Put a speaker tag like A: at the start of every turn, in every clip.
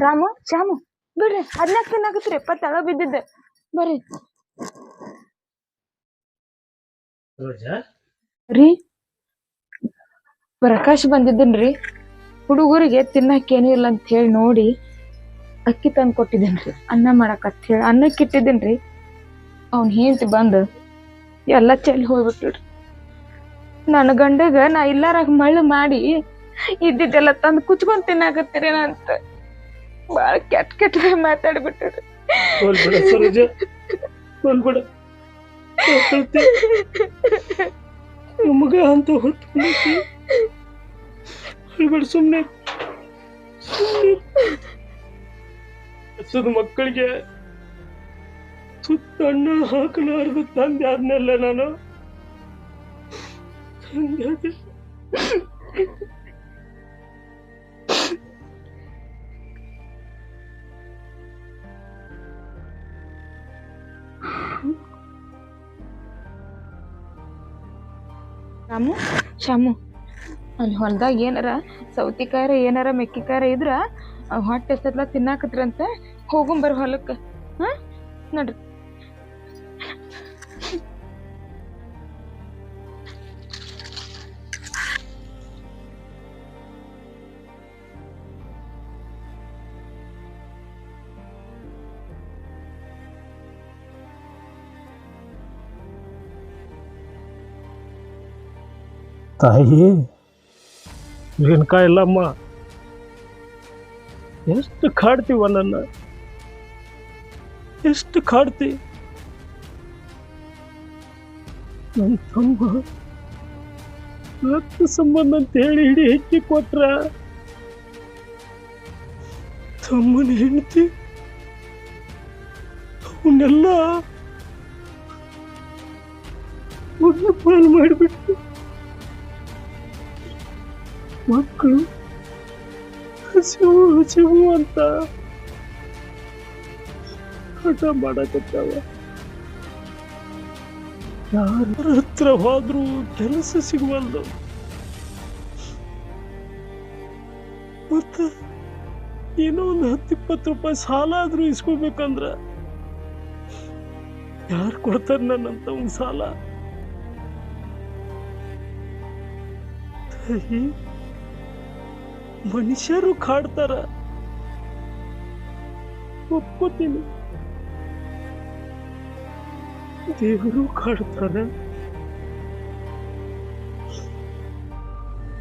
A: ರಾಮು ಶ್ಯಾಮು ಬಿಡ್ರಿ ಹದಿನಾಲ್ಕು ತಿನ್ನಾಕತ್ರಿ ಅಪ್ಪ ತಳ ಬಿದ್ದಿದ್ದೆ. ಬರ್ರಿ. ರೀ ಪ್ರಕಾಶ್ ಬಂದಿದ್ದನ್ರಿ ಹುಡುಗರಿಗೆ ತಿನ್ನಕ್ಕೆ ಏನೂ ಇಲ್ಲ ಅಂತ ಹೇಳಿ ನೋಡಿ ಅಕ್ಕಿ ತಂದು ಕೊಟ್ಟಿದ್ದೇನ್ರಿ ಅನ್ನ ಮಾಡಕ್ ಅಂತ ಹೇಳಿ ಅನ್ನಕ್ಕೆ ಇಟ್ಟಿದ್ದೇನ್ರಿ ಅವ್ನು ಹೇಳ್ತಿ ಬಂದು ಎಲ್ಲ ಚೆಲ್ಲಿ ಹೋಗ್ಬಿಟ್ರಿ ನನ್ನ ಗಂಡಗ ನಾ ಇಲ್ಲಾರಾಗ ಮಳ್ಳು ಮಾಡಿ ಇದ್ದಿದ್ದೆಲ್ಲ ತಂದು ಕುಚ್ಕೊಂಡ್ ತಿನ್ನಾಕತ್ತೀರೇನ ಅಂತ ಬಾಳ ಕೆಟ್ಟ ಕೆಟ್ಟ ಮಾತಾಡ್ಬಿಟ್ರಿ
B: ಹೋಲ್ಬೇಡ ಸರೋಜ ಹೋಲ್ಬೇಡ ಹೇಳ್ತಿ ನಮಗ ಅಂತ ಹೊತ್ಕೊಂಡೈತಿ ಹೇಳ್ಬೇಡ ಸುಮ್ಮನೆ ಹಸದ ಮಕ್ಕಳಿಗೆ ಸುತ್ತ ಅಣ್ಣ ಹಾಕಲಾರ್ದು ತಂದೆ ಆದ್ನಲ್ಲ ನಾನು ತಂದೆ
A: ರಾಮು ಶಾಮು. ಅಲ್ಲಿ ಹೊಲ್ದಾಗ ಏನಾರ ಸೌತಿಕಾಯಿ ಏನಾರ ಮೆಕ್ಕಿಕಾಯಿ ಇದ್ರ ಹೊಟ್ಟೆ ಸತ್ಲ ತಿನ್ನಾಕತ್ರಂತ ಹೋಗುಂಬರ್ ಹೊಲಕ್ಕೆ ಹಾಂ? ನೋಡ್ರಿ.
B: ತಾಯಿ? ರೇಣುಕಾ ಇಲ್ಲಮ್ಮ. ಎಷ್ಟು ಕಾಡ್ತೀವ ನನ್ನ? ಎಷ್ಟು ಕಾಡ್ತಿ? ನನ್ನ ತಮ್ಮ ರಕ್ತ ಸಂಬಂಧ ಅಂತ ಹೇಳಿ ಹಿಡಿ ಹೆಕ್ಕಿ ಕೊಟ್ರ. ತಮ್ಮನ ಹೆಂಡತಿ, ಅವನ್ನೆಲ್ಲ ಪಾಲು ಮಾಡಿಬಿಟ್ಟು ಮಕ್ಕಳು? ಹಸಿವು ಹಸಿವು ಅಂತ. ಹಠ ಮಾಡಕತ್ತಾವ. ಯಾರ ಹತ್ರ ಹೋದ್ರೂ ಕೆಲಸ ಸಿಗುವಲ್ದು. ಮತ್ತ ಏನೋ ಒಂದು ಹತ್ತಿಪ್ಪತ್ತು ರೂಪಾಯಿ ಸಾಲ ಆದ್ರೂ ಇಸ್ಕೋಬೇಕಂದ್ರ? ಯಾರು ಕೊಡ್ತಾರೆ ನನ್ನಂತ ಒಂದು ಸಾಲ? ಮನುಷ್ಯರು ಕಾಡ್ತಾರ. ಒಪ್ಕೋತೀನಿ ದೇವರು ಕಾಡ್ತಾರ.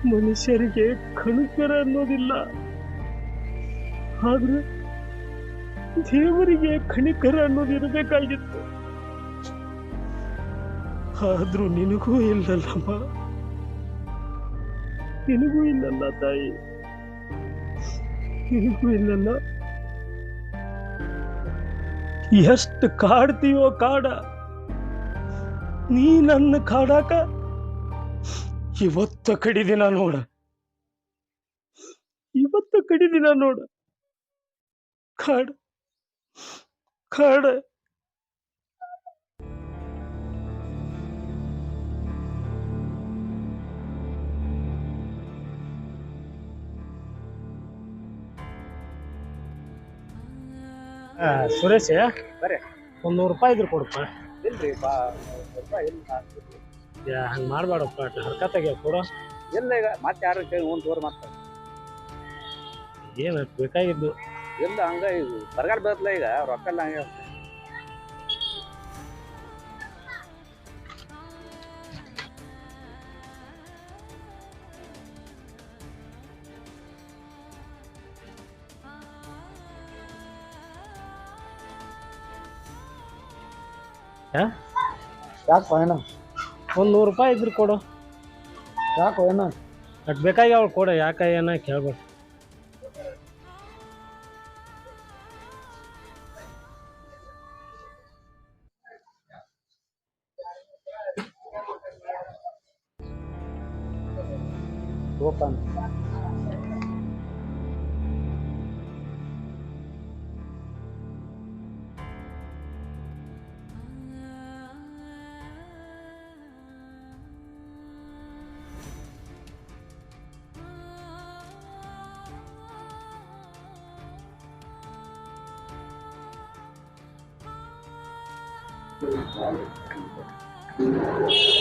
B: ಮನುಷ್ಯರಿಗೆ ಕಣಕರ ಅನ್ನೋದಿಲ್ಲ. ಆದ್ರೆ ದೇವರಿಗೆ ಕಣಿಕರ ಅನ್ನೋದು ಇರಬೇಕಾಗಿತ್ತು. ಆದ್ರೂ ನಿನಗೂ ಇಲ್ಲಲ್ಲಮ್ಮ. ನಿನಗೂ ಇಲ್ಲಲ್ಲ ತಾಯಿ. ಇಲ್ಲಲ್ಲ ಎಷ್ಟು ಕಾಡ್ತೀಯೋ ಕಾಡ. ನೀ ನನ್ನ ಕಾಡಾಕ ಇವತ್ತ ಕಡಿದಿನ ನೋಡ. ಇವತ್ತ ಕಡಿದಿನ ನೋಡ. ಕಾಡ. ಕಾಡ. ಸುರೇಶ್?
C: ಬರ್ರಿ.
B: ಒಂದ್ ನೂರು ರೂಪಾಯಿ ಇದ್ರು ಕೊಡಪ್ಪ.
C: ಇಲ್ರಿ ಬಾ ರೂಪಾಯಿ ಇಲ್ಲ
B: ಹಂಗ ಮಾಡ್ಬೇಡಪ್ಪ ಹರ್ಕತ್ತಾಗ ಕೊಡು.
C: ಇಲ್ಲ ಈಗ ಮತ್ತೆ ಯಾರು ಕೇಳಿ ಒಂದು ತೋರ್ ಮತ್ತೆ.
B: ಏನು ಬೇಕಾಗಿದ್ದು?
C: ಇಲ್ಲ ಹಂಗ ಈಗ ಬರಗಾಲ ಬರ್ತಲ್ಲ ಈಗ ರೊಕ್ಕ ಎಲ್ಲ ಹಂಗೆ.
D: ಯಾಕೋ ಏನ?
B: ಒಂದು ನೂರು ರೂಪಾಯಿ ಇದ್ರೆ ಕೊಡು.
D: ಯಾಕೋ ಏನ?
B: ಅಟ್ ಬೇಕಾಗಿ ಅವ್ಳು ಕೊಡು ಯಾಕ ಏನ
D: ಕೇಳ್ಬೇಕು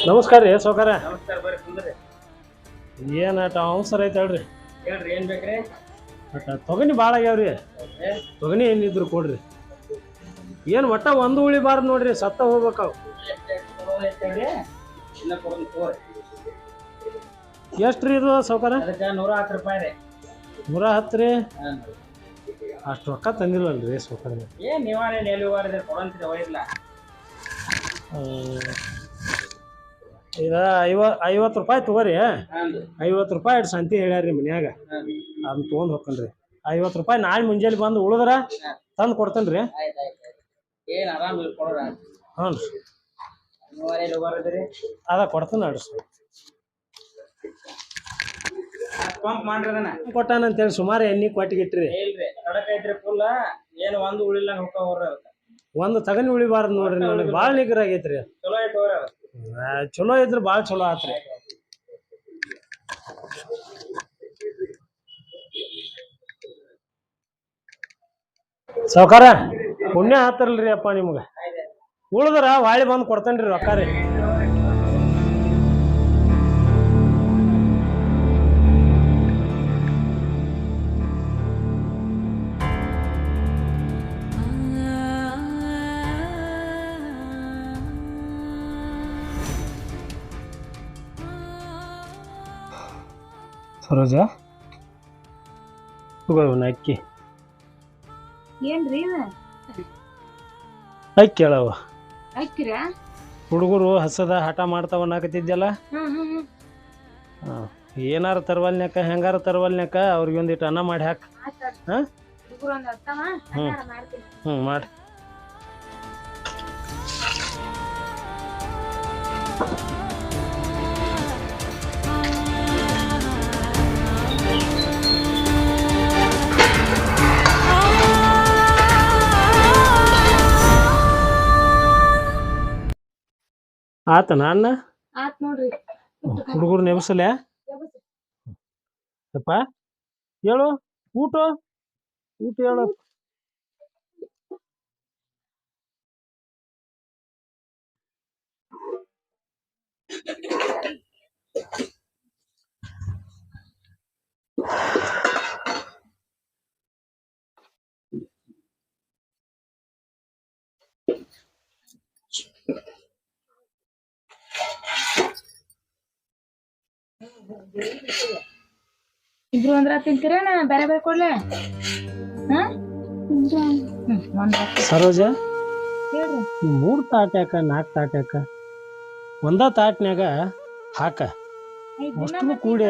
B: ನಮಸ್ಕಾರ ರೀ ಸೌಕಾರ
C: ನಮಸ್ಕಾರ ಬರ್ರಿ ಕುಂದ್ರಿ.
B: ಏನಾಟ ಅವಸರ ಐತೆ ಹೇಳ್ರಿ.
C: ಹೇಳ್ರಿ ಏನ್ ಬೇಕ್ರಿ?
B: ಬಟ್ ತೊಗನಿ ಭಾಳ ಆಗ್ಯಾವ್ರಿ. ತೊಗನಿ ಏನಿದ್ರು ಕೊಡ್ರಿ. ಏನು ಒಟ್ಟ ಒಂದು ಉಳಿಬಾರ್ದು ನೋಡ್ರಿ ಸತ್ತ ಹೋಗ್ಬೇಕು ಅವು.
C: ಇನ್ನ ಕೊಡೋದು ತಗೋರಿ.
B: ಎಷ್ಟು ರೀ ಇದು ಸೌಕಾರ
C: ಅದಕ್ಕೆ ನೂರ ಹತ್ತು ರೂಪಾಯಿ ರೀ.
B: ನೂರ ಹತ್ತು ರೀ? ಅಷ್ಟು ರೊಕ್ಕ ತಂದಿಲ್ಲಲ್ರಿ ಸೌಕಾರ
C: ಏನ್ ನೀವಾರ ಎಲ್ಲಿ ಹೋಗಾರಿದ್ರೆ ಕೊಡಂತೀರಿ ಒಯ್ದಿಲ್ಲ
B: ಈಗ ಐವ ಐವತ್ತು ರೂಪಾಯಿ ತಗೋರಿ ಐವತ್ತು ರೂಪಾಯಿ ಎರಡು ಸಂತಿ ಹೇಳ್ಯಾರ್ರಿ ಮನ್ಯಾಗ. ಅದನ್ನ ತೊಗೊಂಡು ಹೋಗ್ಕನ್ರಿ ಐವತ್ತು ರೂಪಾಯಿ ನಾಳೆ ಮುಂಜಾನೆ ಬಂದು ಉಳಿದ್ರ ತಂದು ಕೊಡ್ತೇನೆ ರೀ ಹ್ಞೂ ರೀ. ಅದ ಕೊಡ್ತೇನೆ ನೋಡ್ರಿ ಸರ್.
C: ಪಂಪ್ ಮಾಡ್ರಿ ಅದನ್ನ.
B: ಕೊಟ್ಟಾನಂತೇಳಿ ಸುಮಾರು ಎಣ್ಣೆ ಕೊಟ್ಟಿಗಿಟ್ರಿ
C: ಇಲ್ರಿ ಕಡಕ್ ಐತ್ರಿ ಫುಲ್ ಏನು ಒಂದು ಉಳಿಲ್ಲ ಹೋಗ್ತಾವ್ರಿ ಅದಕ್ಕೆ
B: ಒಂದು ತಗನಿ ಉಳಿಬಾರ್ದು ನೋಡ್ರಿ ನೋಡಿ ಭಾಳ ನಿಗ್ರ ಆಗೈತ್ರಿ.
C: ಚಲೋ
B: ಇದ್ರೆ ಭಾಳ ಚಲೋ ಆತ್ರಿ. ಸಾವ್ಕಾರ ಪುಣ್ಯ ಆತಲ್ರಿ ಅಪ್ಪ ನಿಮ್ಗೆ. ಉಳಿದ್ರ ವಾಳಿ ಬಂದು ಕೊಡ್ತೇನ್ರಿ ರೊಕ್ಕ ರೀ. ಸರೋಜ? ಅಕ್ಕಿ.
A: ಏನ್ರಿ ಇದು
B: ಅಕ್ಕಿ
A: ಅಕ್ಕಿರ?
B: ಹುಡುಗರು ಹಸದ ಹಠ ಮಾಡ್ತಾವ ಅನ್ನಕತ್ತಿದ್ಯಲ್ಲ?
A: ಹ್ಮ್ ಹ್ಮ್ ಹ್ಮ್.
B: ಹಾಂ ಏನಾರ ತರವಲ್ನ್ಯಾಕ ಹೆಂಗಾರ ತರವಲ್ನ್ಯಾಕ ಅವ್ರಿಗೆ ಒಂದಿಟ್ಟು ಅನ್ನ ಮಾಡಿ ಹಾಕಿ. ಹಾಂ?
A: ಹುಡುಗರು ಒಂದ್ ಅರ್ಥವ
B: ಹ್ಮ್.
A: ಮಾಡ್ತೀನಿ.
B: ಹ್ಞೂ ಮಾಡಿ. ಆತನ ಅನ್ನ
A: ಆತ್ ನೋಡ್ರಿ.
B: ಹುಡುಗರು ನೆಬಸಲ್ಯಾ ಯಪ್ಪ ಹೇಳು ಊಟ? ಊಟ ಹೇಳು.
A: ಇಬ್ರು ಒಂದ್ರ ತಿಂತೀರ? ಬೇರೆ ಬೇರೆ ಕೊಡ್ಲೆ?
B: ಸರೋಜ? ಮೂರ್ ತಾಟ್ ಯಾಕ ನಾಲ್ಕು ತಾಟ್ ಯಾಕ? ಒಂದ ತಾಟ್ನ್ಯಾಗ ಹಾಕ. ಅಷ್ಟು ಕೂಡಿ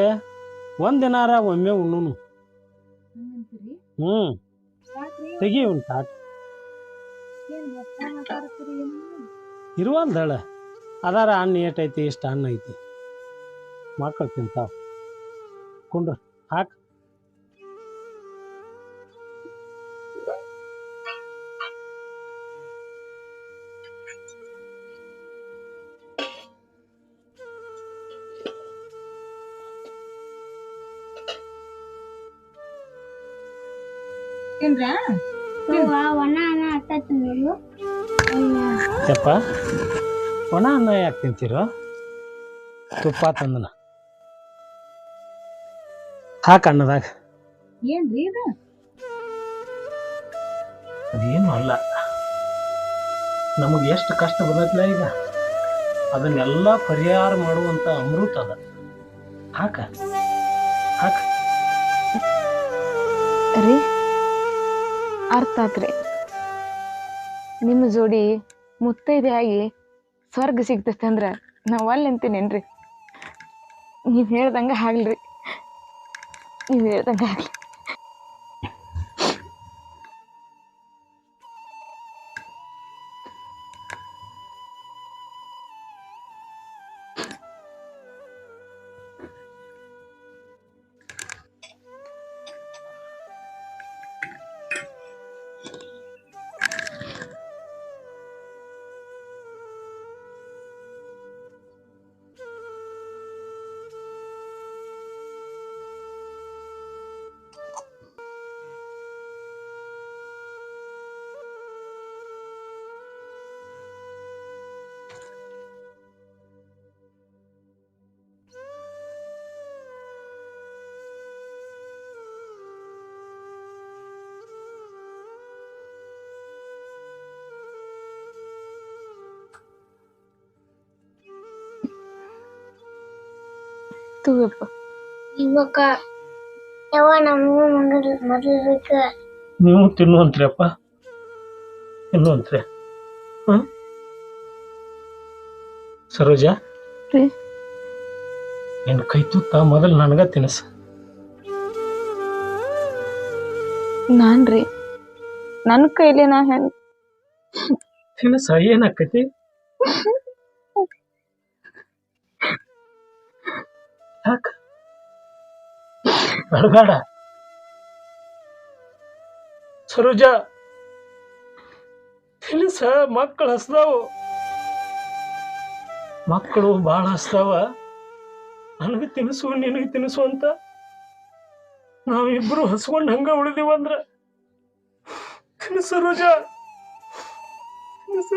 B: ಒಂದಿನಾರ ದಿನಾರ ಒಮ್ಮೆ ಉಣ್ಣುನು? ಹ್ಮ್. ತೆಗಿ ಒಂದು ತಾಟ್? ಇರುವಲ್ದಳ. ಅದಾರ ಅಣ್ಣ ಏಟೈತಿ ಇಷ್ಟ ಅಣ್ಣ ಐತಿ. ಮಕ್ಕಳು ತಿಂತಾವ ಕುಂಡ್ರ ಹಾಕ್? ಯಪ್ಪ ಒಣ ಅನ್ನ ಯಾಕೆ ತಿಂತೀರೋ? ತುಪ್ಪ ತಂದನ? ಹಾಕ ಅನ್ನದಾಗ.
A: ಏನ್ರಿ ಇದು?
B: ಅದೇನು ಅಲ್ಲ. ನಮಗೆ ಎಷ್ಟು ಕಷ್ಟ ಬರತ್ತಲ್ಲ ಈಗ? ಅದನ್ನೆಲ್ಲ ಪರಿಹಾರ ಮಾಡುವಂತ ಅಮೃತ ಅದ. ಹಾಕ. ಹಾಕ.
A: ರೀ ಅರ್ಥ ಆತ್ರಿ. ನಿಮ್ಮ ಜೋಡಿ ಮುತ್ತೈದೆ ಆಗಿ ಸ್ವರ್ಗ ಸಿಗ್ತೈತೆ ಅಂದ್ರೆ ನಾವು ಅಲ್ಲಿ ಅಂತೀನೇನ್ರಿ ನೀವು ಹೇಳ್ದಂಗ ಆಗ್ಲ್ರಿ ನೀವು ಹೇಳ್ದಂಗ ತಗೋಯಪ್ಪ
E: ಇವಾಗ ಯಾವ ನಮಗೂ ಮೊದಲು
B: ನೀವು ತಿನ್ನುವಂತ್ರಿಯಪ್ಪ. ತಿನ್ನುವಂತ್ರಿ ಹಾಂ? ಸರೋಜಾ?
A: ರೀ.
B: ನಿನ್ನ ಕೈ ತುತ್ತ ಮೊದಲು ನನಗ ತಿನ್ಸ
A: ನಾನ್ರಿ ನನ್ನ ಕೈಲಿ ನಾ ಹೆಂಗ್
B: ತಿನ್ಸ ಏನಾಕತಿ ಬೇಡ. ಸರೋಜ, ತಿನ್ಸ, ಮಕ್ಕಳು ಹಸ್ದಾವು. ಮಕ್ಕಳು ಭಾಳ ಹಸ್ತಾವ ನನಗೆ ತಿನ್ಸು, ನಿನಗೆ ತಿನಿಸು ಅಂತ. ನಾವಿಬ್ರು ಹಸ್ಕೊಂಡು ಹಂಗ ಉಳಿದೀವಂದ್ರ ತಿನ್ಸು ಸರೋಜ. ತಿನ್ಸ.